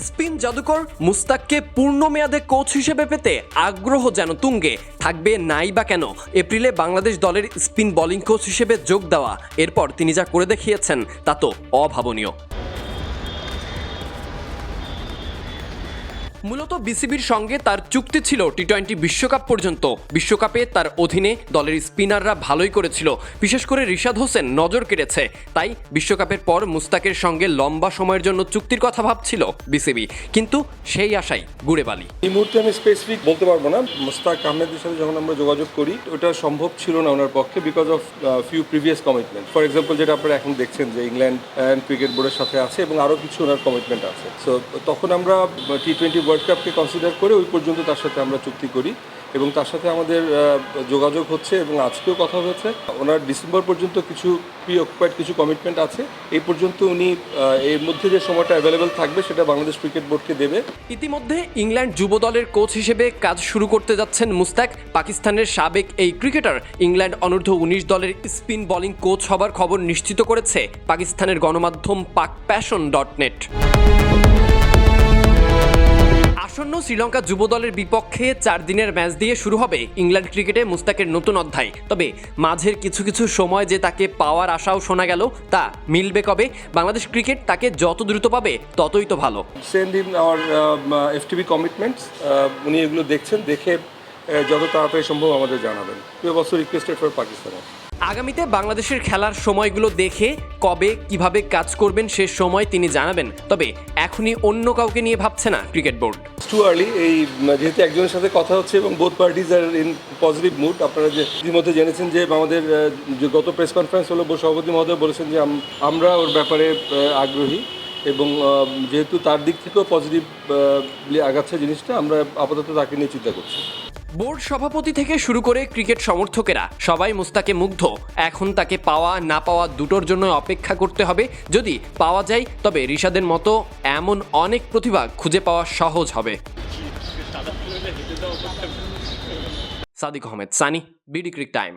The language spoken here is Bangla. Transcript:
স্পিন জাদুকর মুস্তাককে পূর্ণ মেয়াদে কোচ হিসেবে পেতে আগ্রহ যেন তুঙ্গে, থাকবে নাই বা কেন? এপ্রিলে বাংলাদেশ দলের স্পিন বোলিং কোচ হিসেবে যোগ দেওয়া। এরপর তিনি যা করে দেখিয়েছেন, তা তো অভাবনীয়। মূলত বিসিবির সঙ্গে তার চুক্তি ছিল টি টোয়েন্টি বিশ্বকাপ পর্যন্ত। বিশ্বকাপে তার অধীনে দলের স্পিনাররা ভালোই করেছিল। বিশেষ করে রিশাদ হোসেন নজর কেড়েছে। তাই বিশ্বকাপের পর মুস্তাকের সঙ্গে লম্বা সময়ের জন্য চুক্তির কথা ভাবছিল বিসিবি। কিন্তু সেই আশাই গুড়ে বালি। এই মুহূর্তে আমি স্পেসিফিক বলতে পারব না। মুস্তাক আহমেদের সাথে যখন আমরা যোগাযোগ করি, ওটা সম্ভব ছিল না ওনার পক্ষে because of few previous commitment for example যেটা আপনারা এখন দেখছেন যে ইংল্যান্ড ক্রিকেট বোর্ডের সাথে আছে এবং আরও কিছু ওনার কমিটমেন্ট আছে। সো তখন আমরা টি টোয়েন্টি ওয়ার্ল্ড কাপকে কনসিডার করে ওই পর্যন্ত তার সাথে আমরা চুক্তি করি এবং তার সাথে আমাদের যোগাযোগ হচ্ছে এবং আজকেও কথা হয়েছে। ওনার ডিসেম্বর পর্যন্ত কিছু প্রি অকুপাইড কিছু কমিটমেন্ট আছে। এই পর্যন্ত উনি এর মধ্যে যে সময়টা অ্যাভেলেবেল থাকবে সেটা বাংলাদেশ ক্রিকেট বোর্ডকে দেবে। ইতিমধ্যে ইংল্যান্ড যুব দলের কোচ হিসেবে কাজ শুরু করতে যাচ্ছেন মুস্তাক। পাকিস্তানের সাবেক এই ক্রিকেটার ইংল্যান্ড অনূর্ধ্ব উনিশ দলের স্পিন বোলিং কোচ হবার খবর নিশ্চিত করেছে। পাকিস্তানের গণমাধ্যম পাক প্যাশন ডট নেট আসন্ন শ্রীলঙ্কা যুব দলের বিপক্ষে চার দিনের ম্যাচ দিয়ে শুরু হবে ইংল্যান্ড ক্রিকেটে মুস্তাকের নতুন অধ্যায়। তবে মাঝের কিছু কিছু সময় যে তাকে পাওয়ার আশাও শোনা গেল তা মিলবে কবে? বাংলাদেশ ক্রিকেট তাকে যত দ্রুত পাবে ততই তো ভালো। Send in our FTV commitments উনি এগুলো দেখছেন দেখে যত তাড়াতাড়ি সম্ভব আমাদের জানাবেন। রিকোয়েস্টেড ফর পাকিস্তান আগামীতে বাংলাদেশের খেলার সময়গুলো দেখে কবে কীভাবে কাজ করবেন সে সময় তিনি জানাবেন। তবে এখনই অন্য কাউকে নিয়ে ভাবছে না ক্রিকেট বোর্ড। টু আর্লি এই যেহেতু একজনের সাথে কথা হচ্ছে এবং both parties are in positive mood আপনারা যে ইতিমধ্যে জেনেছেন যে আমাদের যে গত প্রেস কনফারেন্স হলো সভাপতি মহোদয় বলেছেন যে আমরা ওর ব্যাপারে আগ্রহী এবং যেহেতু তার দিক থেকেও পজিটিভলি আগাচ্ছে জিনিসটা, আমরা আপাতত তাকে নিয়ে চিন্তা করছি। বোর্ড সভাপতি থেকে শুরু করে ক্রিকেট সমর্থকেরা সবাই মুস্তাকে মুগ্ধ। এখন তাকে পাওয়া, না পাওয়া দুটোর জন্য অপেক্ষা করতে হবে। যদি পাওয়া যায়, তবে ঋষাদের মতো এমন অনেক প্রতিভা খুঁজে পাওয়া সহজ হবে। Sadiq Ahmed, Sunny, BD cric time.